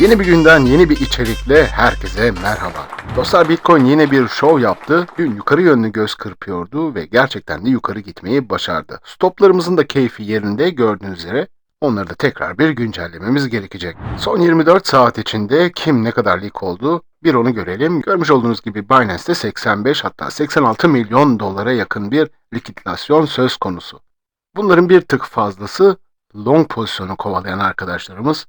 Yeni bir günden yeni bir içerikle herkese merhaba. Dostlar Bitcoin yine bir show yaptı. Dün yukarı yönlü göz kırpıyordu ve gerçekten de yukarı gitmeyi başardı. Stoplarımızın da keyfi yerinde gördüğünüz üzere onları da tekrar bir güncellememiz gerekecek. Son 24 saat içinde kim ne kadar leak oldu bir onu görelim. Görmüş olduğunuz gibi Binance'te 85 hatta 86 milyon dolara yakın bir likidasyon söz konusu. Bunların bir tık fazlası long pozisyonu kovalayan arkadaşlarımız.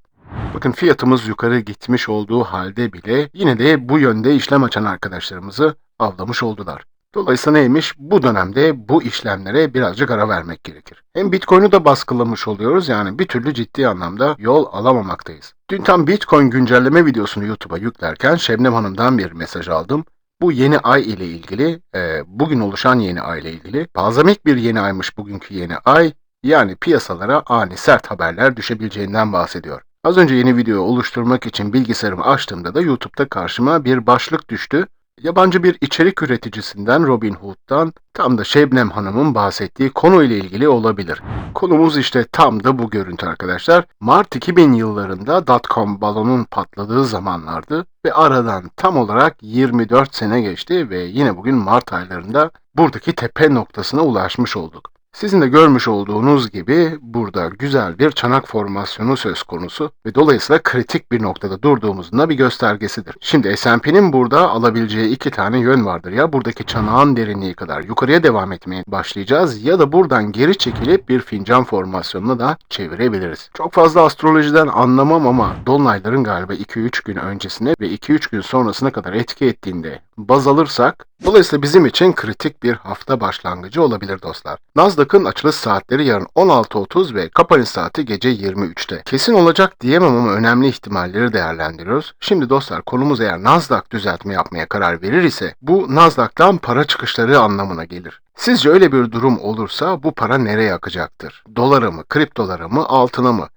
Bakın fiyatımız yukarı gitmiş olduğu halde bile yine de bu yönde işlem açan arkadaşlarımızı avlamış oldular. Dolayısıyla neymiş? Bu dönemde bu işlemlere birazcık ara vermek gerekir. Hem Bitcoin'i de baskılamış oluyoruz yani bir türlü ciddi anlamda yol alamamaktayız. Dün tam Bitcoin güncelleme videosunu YouTube'a yüklerken Şebnem Hanım'dan bir mesaj aldım. Bu yeni ay ile ilgili, e, bugün oluşan yeni ay ile ilgili, bazamik bir yeni aymış bugünkü yeni ay, yani piyasalara ani sert haberler düşebileceğinden bahsediyor. Az önce yeni video oluşturmak için bilgisayarımı açtığımda da YouTube'da karşıma bir başlık düştü. Yabancı bir içerik üreticisinden Robin Hood'dan tam da Şebnem Hanım'ın bahsettiği konu ile ilgili olabilir. Konumuz işte tam da bu görüntü arkadaşlar. Mart 2000 yıllarında dotcom balonun patladığı zamanlardı ve aradan tam olarak 24 sene geçti ve yine bugün Mart aylarında buradaki tepe noktasına ulaşmış olduk. Sizin de görmüş olduğunuz gibi burada güzel bir çanak formasyonu söz konusu ve dolayısıyla kritik bir noktada durduğumuzun da bir göstergesidir. Şimdi S&P'nin burada alabileceği iki tane yön vardır. Ya buradaki çanağın derinliği kadar yukarıya devam etmeye başlayacağız ya da buradan geri çekilip bir fincan formasyonuna da çevirebiliriz. Çok fazla astrolojiden anlamam ama dolunayların galiba 2-3 gün öncesine ve 2-3 gün sonrasına kadar etki ettiğinde baz alırsak Dolayısıyla bizim için kritik bir hafta başlangıcı olabilir dostlar. Nasdaq'ın açılış saatleri yarın 16.30 ve kapanış saati gece 23'te. Kesin olacak diyemem ama önemli ihtimalleri değerlendiriyoruz. Şimdi dostlar konumuz eğer Nasdaq düzeltme yapmaya karar verir ise bu Nasdaq'tan para çıkışları anlamına gelir. Sizce öyle bir durum olursa bu para nereye akacaktır? Dolara mı, kriptolara mı, altına mı?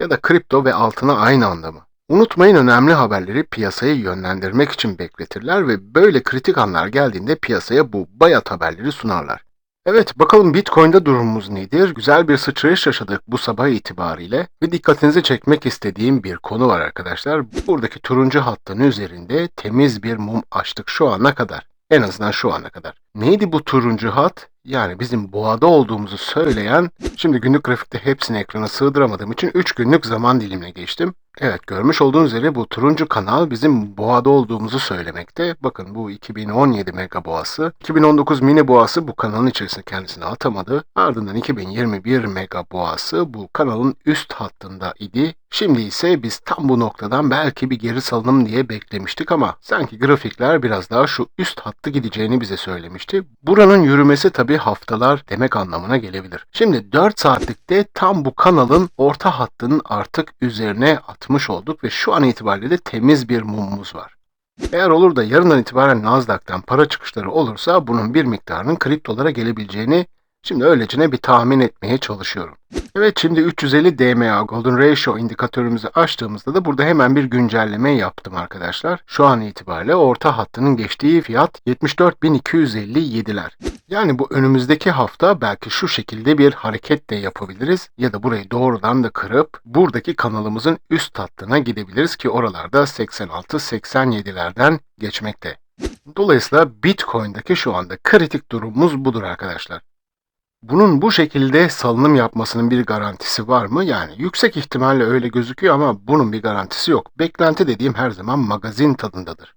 Ya da kripto ve altına aynı anda mı? Unutmayın önemli haberleri piyasayı yönlendirmek için bekletirler ve böyle kritik anlar geldiğinde piyasaya bu bayat haberleri sunarlar. Evet bakalım Bitcoin'de durumumuz nedir? Güzel bir sıçrayış yaşadık bu sabah itibariyle ve dikkatinizi çekmek istediğim bir konu var arkadaşlar. Buradaki turuncu hattın üzerinde temiz bir mum açtık şu ana kadar. En azından şu ana kadar. Neydi bu turuncu hat? Yani bizim boğada olduğumuzu söyleyen, şimdi günlük grafikte hepsini ekrana sığdıramadığım için 3 günlük zaman dilimine geçtim. Evet görmüş olduğunuz üzere bu turuncu kanal bizim boğada olduğumuzu söylemekte. Bakın bu 2017 mega boğası. 2019 mini boğası bu kanalın içerisine kendisini atamadı. Ardından 2021 mega boğası bu kanalın üst hattında idi. Şimdi ise biz tam bu noktadan belki bir geri salınım diye beklemiştik ama sanki grafikler biraz daha şu üst hattı gideceğini bize söylemişti. Buranın yürümesi tabi haftalar demek anlamına gelebilir. Şimdi 4 saatlikte tam bu kanalın orta hattının artık üzerine atmış olduk ve şu an itibariyle de temiz bir mumumuz var. Eğer olur da yarından itibaren Nasdaq'tan para çıkışları olursa bunun bir miktarının kriptolara gelebileceğini şimdi öylecene bir tahmin etmeye çalışıyorum. Evet şimdi 350 DMA Golden Ratio indikatörümüzü açtığımızda da burada hemen bir güncelleme yaptım arkadaşlar. Şu an itibariyle orta hattının geçtiği fiyat 74.257'ler. Yani bu önümüzdeki hafta belki şu şekilde bir hareket de yapabiliriz ya da burayı doğrudan da kırıp buradaki kanalımızın üst hattına gidebiliriz ki oralarda 86-87'lerden geçmekte. Dolayısıyla Bitcoin'deki şu anda kritik durumumuz budur arkadaşlar. Bunun bu şekilde salınım yapmasının bir garantisi var mı? Yani yüksek ihtimalle öyle gözüküyor ama bunun bir garantisi yok. Beklenti dediğim her zaman magazin tadındadır.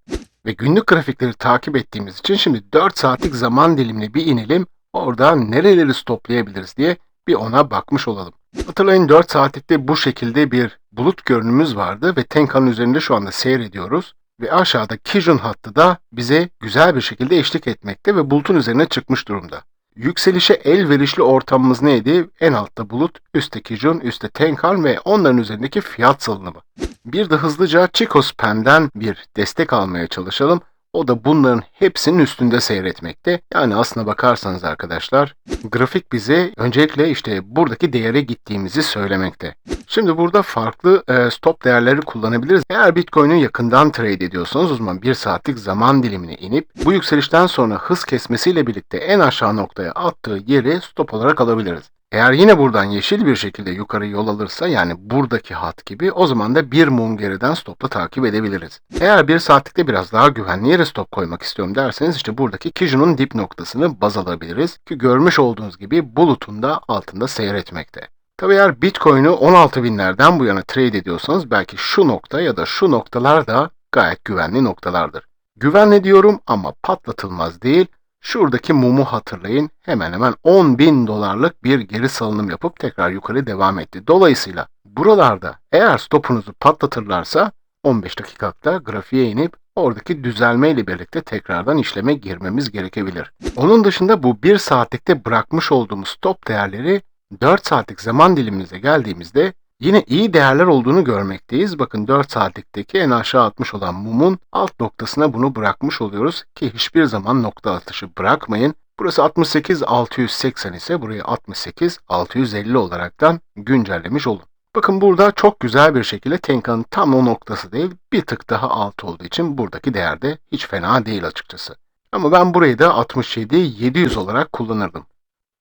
Ve günlük grafikleri takip ettiğimiz için şimdi 4 saatlik zaman dilimine bir inelim. Oradan nereleri stoplayabiliriz diye bir ona bakmış olalım. Hatırlayın 4 saatlikte bu şekilde bir bulut görünümümüz vardı ve Tenkan'ın üzerinde şu anda seyrediyoruz. Ve aşağıda Kijun hattı da bize güzel bir şekilde eşlik etmekte ve bulutun üzerine çıkmış durumda. Yükselişe elverişli ortamımız neydi? En altta bulut, üstteki Jun, üstte Tenkan ve onların üzerindeki fiyat salınımı. Bir de hızlıca Chicos Pen'den bir destek almaya çalışalım. O da bunların hepsinin üstünde seyretmekte. Yani aslına bakarsanız arkadaşlar grafik bize öncelikle işte buradaki değere gittiğimizi söylemekte. Şimdi burada farklı e, stop değerleri kullanabiliriz. Eğer Bitcoin'i yakından trade ediyorsanız o zaman 1 saatlik zaman dilimine inip bu yükselişten sonra hız kesmesiyle birlikte en aşağı noktaya attığı yeri stop olarak alabiliriz. Eğer yine buradan yeşil bir şekilde yukarı yol alırsa yani buradaki hat gibi o zaman da bir mum geriden stopla takip edebiliriz. Eğer bir saatlikte biraz daha güvenli yere stop koymak istiyorum derseniz işte buradaki Kijun'un dip noktasını baz alabiliriz ki görmüş olduğunuz gibi bulutun da altında seyretmekte. Tabi eğer Bitcoin'i 16 binlerden bu yana trade ediyorsanız belki şu nokta ya da şu noktalar da gayet güvenli noktalardır. Güvenli diyorum ama patlatılmaz değil. Şuradaki mumu hatırlayın. Hemen hemen 10 bin dolarlık bir geri salınım yapıp tekrar yukarı devam etti. Dolayısıyla buralarda eğer stopunuzu patlatırlarsa 15 dakikalıkta grafiğe inip oradaki düzelme ile birlikte tekrardan işleme girmemiz gerekebilir. Onun dışında bu 1 saatlikte bırakmış olduğumuz stop değerleri 4 saatlik zaman dilimimize geldiğimizde yine iyi değerler olduğunu görmekteyiz. Bakın 4 saatlikteki en aşağı atmış olan mumun alt noktasına bunu bırakmış oluyoruz ki hiçbir zaman nokta atışı bırakmayın. Burası 68-680 ise burayı 68-650 olaraktan güncellemiş olun. Bakın burada çok güzel bir şekilde Tenka'nın tam o noktası değil bir tık daha alt olduğu için buradaki değer de hiç fena değil açıkçası. Ama ben burayı da 67-700 olarak kullanırdım.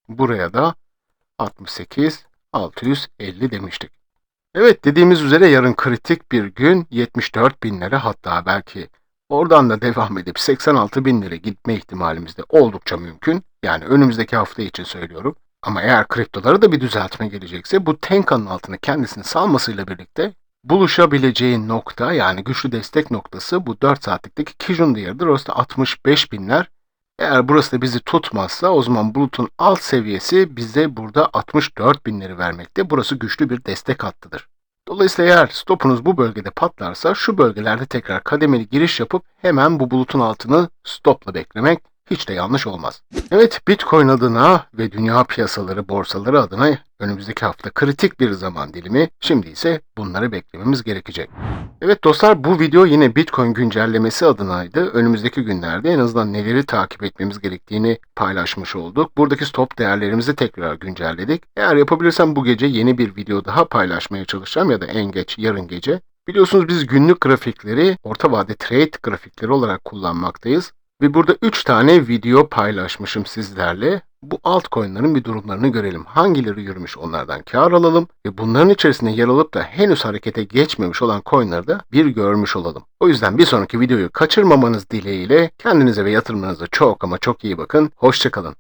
Buraya da 68 650 demiştik. Evet dediğimiz üzere yarın kritik bir gün 74 binlere hatta belki oradan da devam edip 86 binlere gitme ihtimalimiz de oldukça mümkün. Yani önümüzdeki hafta için söylüyorum. Ama eğer kriptolara da bir düzeltme gelecekse bu Tenka'nın altına kendisini salmasıyla birlikte buluşabileceği nokta yani güçlü destek noktası bu 4 saatlikteki Kijun değeridir. Orası da 65 binler. Eğer burası da bizi tutmazsa o zaman bulutun alt seviyesi bize burada 64 binleri vermekte. Burası güçlü bir destek hattıdır. Dolayısıyla eğer stopunuz bu bölgede patlarsa şu bölgelerde tekrar kademeli giriş yapıp hemen bu bulutun altını stopla beklemek hiç de yanlış olmaz. Evet Bitcoin adına ve dünya piyasaları borsaları adına önümüzdeki hafta kritik bir zaman dilimi. Şimdi ise bunları beklememiz gerekecek. Evet dostlar bu video yine Bitcoin güncellemesi adınaydı. Önümüzdeki günlerde en azından neleri takip etmemiz gerektiğini paylaşmış olduk. Buradaki stop değerlerimizi tekrar güncelledik. Eğer yapabilirsem bu gece yeni bir video daha paylaşmaya çalışacağım ya da en geç yarın gece. Biliyorsunuz biz günlük grafikleri orta vade trade grafikleri olarak kullanmaktayız. Ve burada 3 tane video paylaşmışım sizlerle. Bu altcoin'lerin bir durumlarını görelim. Hangileri yürümüş onlardan kar alalım ve bunların içerisinde yer alıp da henüz harekete geçmemiş olan coin'ları da bir görmüş olalım. O yüzden bir sonraki videoyu kaçırmamanız dileğiyle kendinize ve yatırımlarınıza çok ama çok iyi bakın. Hoşçakalın.